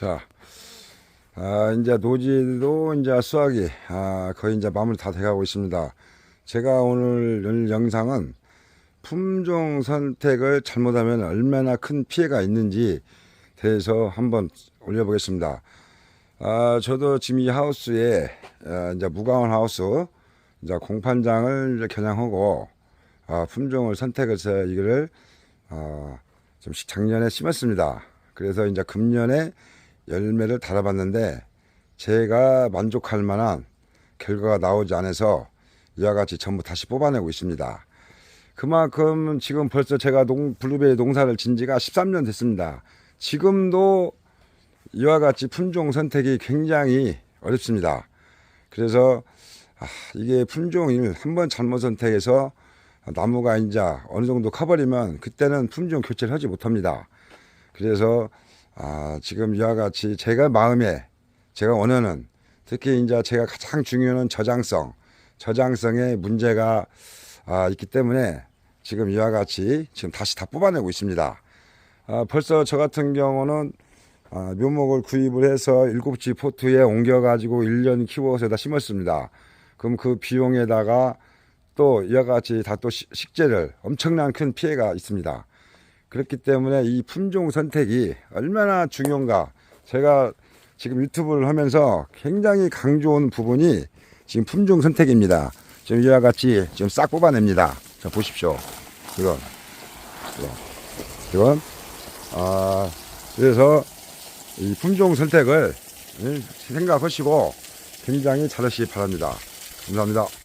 자, 아, 이제 노지도 이제 수확이 아, 거의 이제 마무리 다 돼가고 있습니다. 제가 오늘 열 영상은 품종 선택을 잘못하면 얼마나 큰 피해가 있는지 대해서 한번 올려보겠습니다. 아, 저도 지금 이 하우스에 아, 이제 무가원 하우스 이제 공판장을 이제 겨냥하고 아, 품종을 선택해서 이거를 아, 좀 시- 작년에 심었습니다. 그래서 이제 금년에 열매를 달아봤는데 제가 만족할 만한 결과가 나오지 않아서 이와 같이 전부 다시 뽑아내고 있습니다. 그만큼 지금 벌써 제가 농, 블루베리 농사를 진 지가 13년 됐습니다. 지금도 이와 같이 품종 선택이 굉장히 어렵습니다. 그래서 아, 이게 품종을 한번 잘못 선택해서 나무가 이제 어느 정도 커버리면 그때는 품종 교체를 하지 못합니다. 그래서 아, 지금 이와 같이 제가 마음에 제가 원하는 특히 이제 제가 가장 중요한 저장성, 저장성에 문제가 아, 있기 때문에 지금 이와 같이 지금 다시 다 뽑아내고 있습니다. 아, 벌써 저 같은 경우는 아, 묘목을 구입을 해서 일곱지 포트에 옮겨가지고 1년 키워서 다 심었습니다. 그럼 그 비용에다가 또 이와 같이 다 또 식재를 엄청난 큰 피해가 있습니다. 그렇기 때문에 이 품종 선택이 얼마나 중요한가 제가 지금 유튜브를 하면서 굉장히 강조한 부분이 지금 품종 선택입니다. 지금 이와 같이 지금 싹 뽑아냅니다. 자 보십시오. 이건 이건 아 그래서 이 품종 선택을 생각하시고 굉장히 잘하시기 바랍니다. 감사합니다.